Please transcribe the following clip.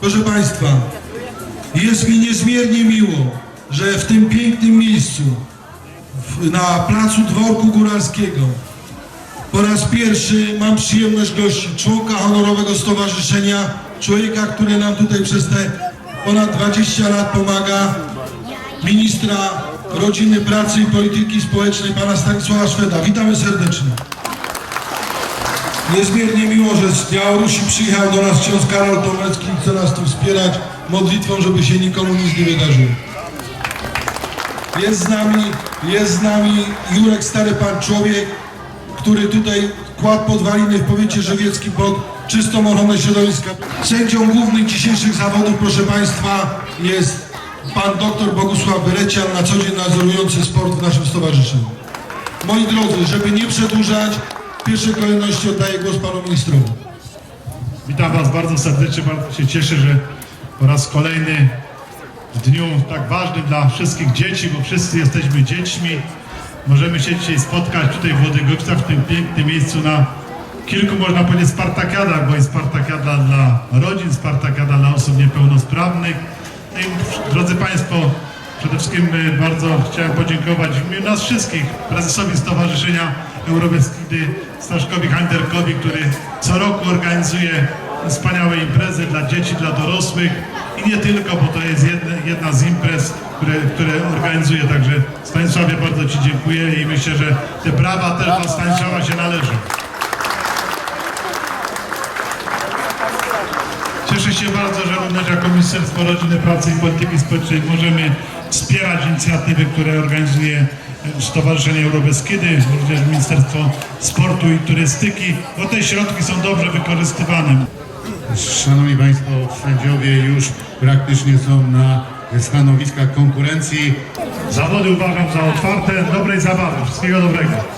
Proszę Państwa, jest mi niezmiernie miło, że w tym pięknym miejscu, na placu Dworku Góralskiego, po raz pierwszy mam przyjemność gościć członka honorowego stowarzyszenia, człowieka, który nam tutaj przez te ponad 20 lat pomaga, ministra rodziny, pracy i polityki społecznej, pana Stanisława Szweda. Witamy serdecznie. Niezmiernie miło, że z Białorusi przyjechał do nas ksiądz Karol Tomecki i chce nas tu wspierać modlitwą, żeby się nikomu nic nie wydarzyło. Jest z nami, jest z nami Jurek Stary Pan Człowiek, który tutaj kładł podwaliny w powiecie żywieckim pod czystą ochronę środowiska. Sędzią głównym dzisiejszych zawodów, proszę Państwa, jest Pan doktor Bogusław Berecian, na co dzień nadzorujący sport w naszym stowarzyszeniu. Moi drodzy, żeby nie przedłużać, pierwszej kolejności oddaję głos Panu Ministrowi. Witam Was bardzo serdecznie, bardzo się cieszę, że po raz kolejny w dniu tak ważnym dla wszystkich dzieci, bo wszyscy jesteśmy dziećmi, możemy się dzisiaj spotkać tutaj w Włodygowicach, w tym pięknym miejscu na kilku, można powiedzieć, spartakiadach, bo jest spartakiada dla rodzin, spartakiada dla osób niepełnosprawnych. No i drodzy Państwo, przede wszystkim e, bardzo chciałem podziękować w imieniu nas wszystkich prezesowi Stowarzyszenia Eurobeskidy Staszkowi Handerkowi, który co roku organizuje wspaniałe imprezy dla dzieci, dla dorosłych i nie tylko, bo to jest jedna, jedna z imprez, które, które organizuje. Także Stanisławie bardzo Ci dziękuję i myślę, że te brawa też dla Stanisława się należą. Cieszę się bardzo, że również jako Ministerstwo Rodziny, Pracy i Polityki Społecznej możemy wspierać inicjatywy, które organizuje Stowarzyszenie Eurobeskidy, również Ministerstwo Sportu i Turystyki, bo te środki są dobrze wykorzystywane. Szanowni Państwo, sędziowie już praktycznie są na stanowiskach konkurencji. Zawody uważam za otwarte, dobrej zabawy. Wszystkiego dobrego.